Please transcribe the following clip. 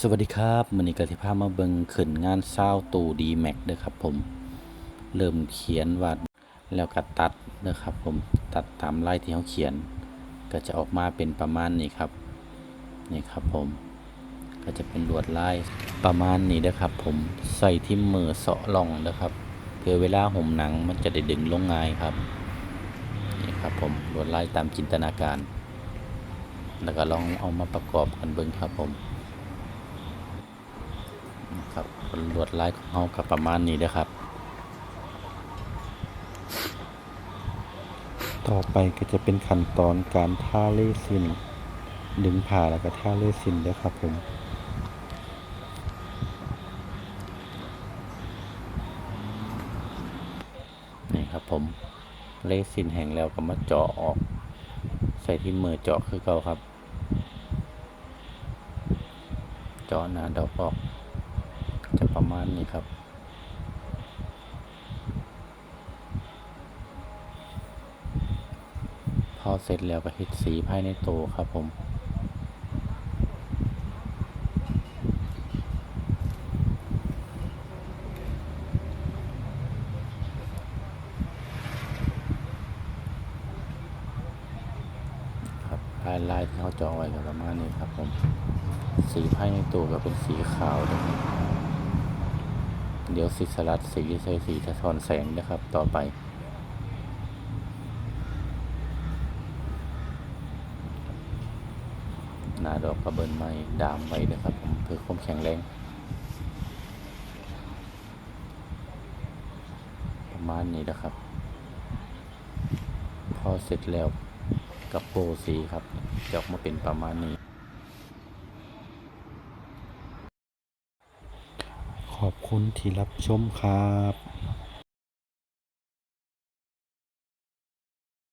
สวัสดีครับมือนี้กติภาพมาเบิงขึ้นงานเศร้าตูดีแม็กเด้อครับผม เริ่มเขียนวาดแล้วก็ตัดเด้อครับผมตัดตามลายที่เขาเขียน ก็จะออกมาเป็นประมาณนี้ครับนี่ครับผม ก็จะเป็นลวดลายประมาณนี้เด้อครับผมใส่ที่มือเสาะล่องเด้อครับเพื่อเวลาห่มหนังมันจะได้ดึงลงง่ายครับนี่ครับผมลวดลายตามจินตนาการ แล้วก็ลองเอามาประกอบกันเบิ่งครับผม ครับลวดลายของเขากับประมาณนี้นะครับ ต่อไปก็จะเป็นขั้นตอนการท่าเลซินดึงผ่าแล้วก็ท่าเลซินด้วยครับผมนี่ครับผมเลซินแห้งแล้วก็มาเจาะออก ใส่ที่มือเจาะคือเก่าครับ เจาะหนาดอกออก จะประมาณนี้ครับ พอเสร็จแล้วก็เฮ็ดสีภายในโตครับผมครับลายลายที่เขาจาะไว้ก็ประมาณนี้ครับผม สีภายในตัวก็เป็นสีขาวนะครับ เดี๋ยวสิสลัดสีใส่สีสะท้อนแสงนะครับ ต่อไป หน้าดอกกระเบินไม้ดามไว้นะครับผมเพื่อความแข็งแรง ประมาณนี้นะครับ พอเสร็จแล้วกับโปรสีครับจะออกมาเป็นประมาณนี้ ขอบคุณที่รับชมครับ